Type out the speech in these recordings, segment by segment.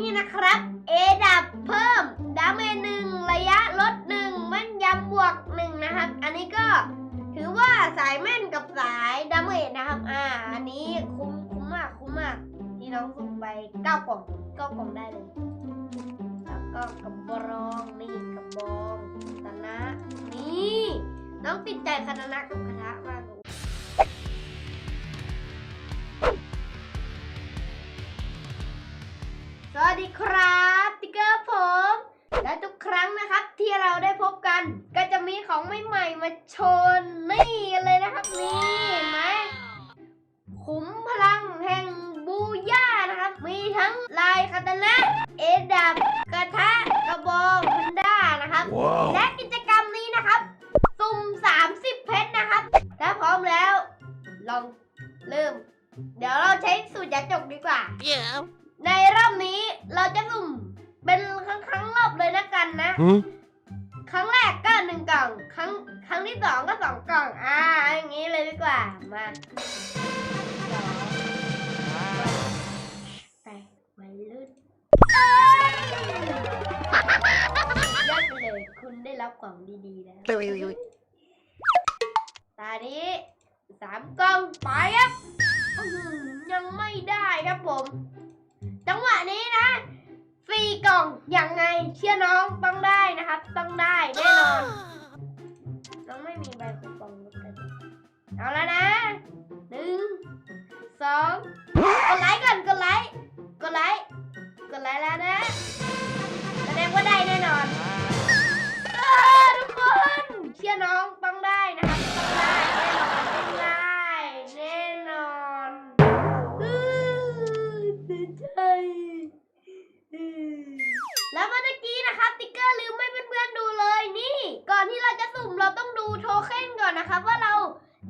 นี่นะครับเอดับเพิ่ม ดาเมจหนึ่งระยะลดหนึ่งแม่นยำบวกหนึ่งนะครับ อันนี้ก็ถือว่าสายแม่นกับสายดาเมจนะครับ อ่า อันนี้คุ้มคุ้มมากคุ้มมากที่น้องสุ่มไปเก้ากล่องเก้ากล่องได้เลยแล้วก็กระบองนี่กระบองคาตนะนี่น้องติดใจคาตนะกับคาถ สวัสดีครับติ๊กเกอร์ผม และทุกครั้งนะครับที่เราได้พบกัน ก็จะมีของใหม่ๆมาโชว์นี่เลยนะครับนี่เห็นไหมขุมพลังแห่งบูย่านะครับ มีทั้งลายคาตานะเอดับกระทะกระบองพันด้านะครับ Wow. และกิจกรรมนี้นะครับสุ่ม30 เพชรนะครับ ถ้าพร้อมแล้ว ลองเริ่ม เดี๋ยวเราใช้สูตรยัดจกดีกว่า Yeah. นะกันนะ Huh? ครั้งแรกก็หนึ่งกล่อง ครั้งครั้งที่สองก็สองกล่อง อ่าเอาอย่างนี้เลยดีกว่า มาสองไปวัยรุ่นเอ้ยยัดไปเลย คุณได้รับกล่องดีๆแล้วตานี้สามกล่องไปครับอื้อหือยังไม่ได้ครับผม จังหวะนี้นะ สี่กล่องยังไงเชื่อน้องต้องได้นะครับ ต้องได้แน่นอน น้องไม่มีใบคูปองเลยเอาแล้วนะหนึ่งสองกดไลค์ก่อนกดไลค์กดไลค์กดไลค์แล้วนะแสดงว่าได้แน่นอน แล้วเมื่อกี้นะครับติ๊กเกอร์ลืมให้เพื่อนๆดูเลยนี่ ก่อนที่เราจะสุ่มเราต้องดูโทเค็นก่อนนะครับว่าเรา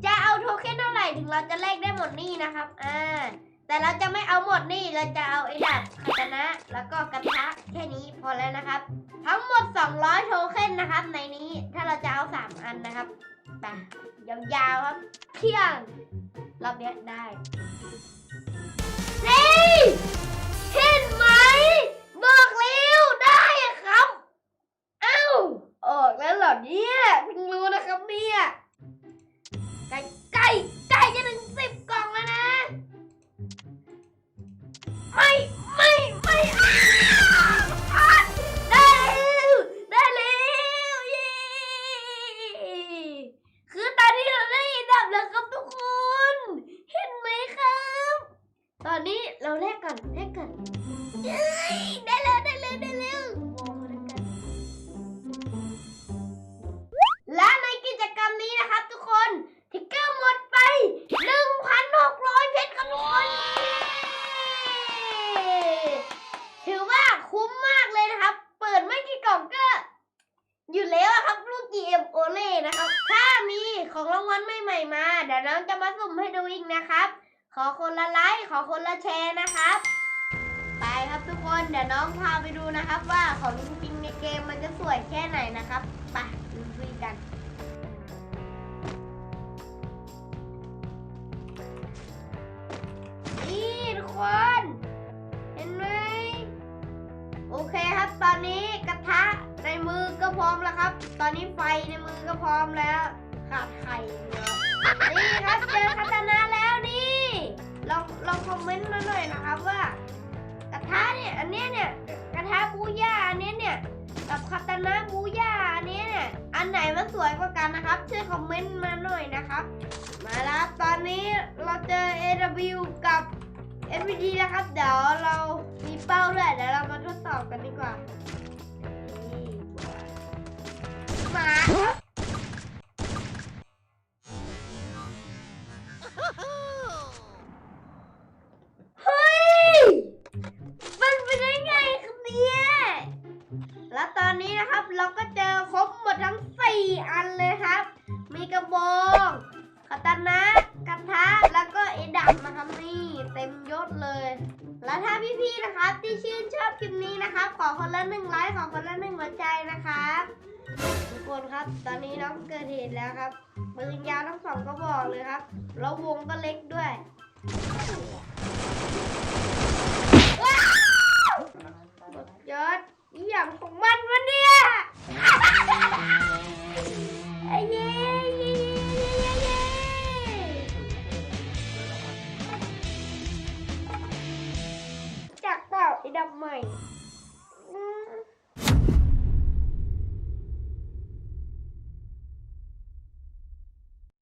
จะเอาโทเค็นเท่าไหร่ถึงเราจะแลกได้หมดนี่นะครับอ่าแต่เราจะไม่เอาหมดนี่เราจะเอาไอ้ดับคาตนะแล้วก็กระทะแค่นี้พอแล้วนะครับ ทั้งหมด 200 โทเค็นนะครับในนี้ถ้าเราจะเอา 3 อันนะครับไปยาวๆครับเที่ยงรอบนี้ได้นี่เห็นไหม ไม่ไม่ไม่อ้าวอ้าได้แล้วได้แล้วเย้คือตอนนี้เราได้ดับแล้วครับทุกคน เห็นไหมครับ ตอนนี้เราแลกกันแลกกัน ของรางวัลใหม่ๆมา เดี๋ยวน้องจะมาสุ่มให้ดูอีกนะครับ ขอคนละไลค์ขอคนละแชร์นะครับ ไปครับทุกคนเดี๋ยวน้องพาไปดูนะครับ ว่าของจริงๆในเกมมันจะสวยแค่ไหนนะครับไปดูคุยกันนี่ทุกคนเห็นไหมโอเคครับตอนนี้กระทะในมือก็พร้อมแล้วครับ ตอนนี้ไฟในมือก็พร้อมแล้ว คาตานะบูย่าอันเนี้ยเนี่ย อันไหนมันสวยกว่ากันนะครับ ช่วยคอมเมนต์มาหน่อยนะครับ มาแล้วตอนนี้เราเจอ AW กับ SVD แล้วครับ เดี๋ยวเรามีเป้าด้วยเดี๋ยวเรามาทดสอบกันดีกว่า มา อนนี้นะครับ เราก็เจอครบหมดทั้ง 4 อันเลยครับ มีกระบองคาตานนะกระทะแล้วก็เอดับนะครับนี่เต็มยศเลย แล้วถ้าพี่ๆนะครับ ที่ชื่นชอบคลิปนี้นะครับ ขอคนละหนึ่งไลค์ขอคนละหนึ่งหัวใจนะครับทุกคนครับ ตอนนี้น้องเกิดเหตุแล้วครับปืนยาวทั้งสองกระบอกเลยครับแล้ววงก็เล็กด้วยว้าวยอด อย่างของมันวะเนี่ยเย้เย้เย้เย้เย้จากเปล่าไอ้ดำใหม่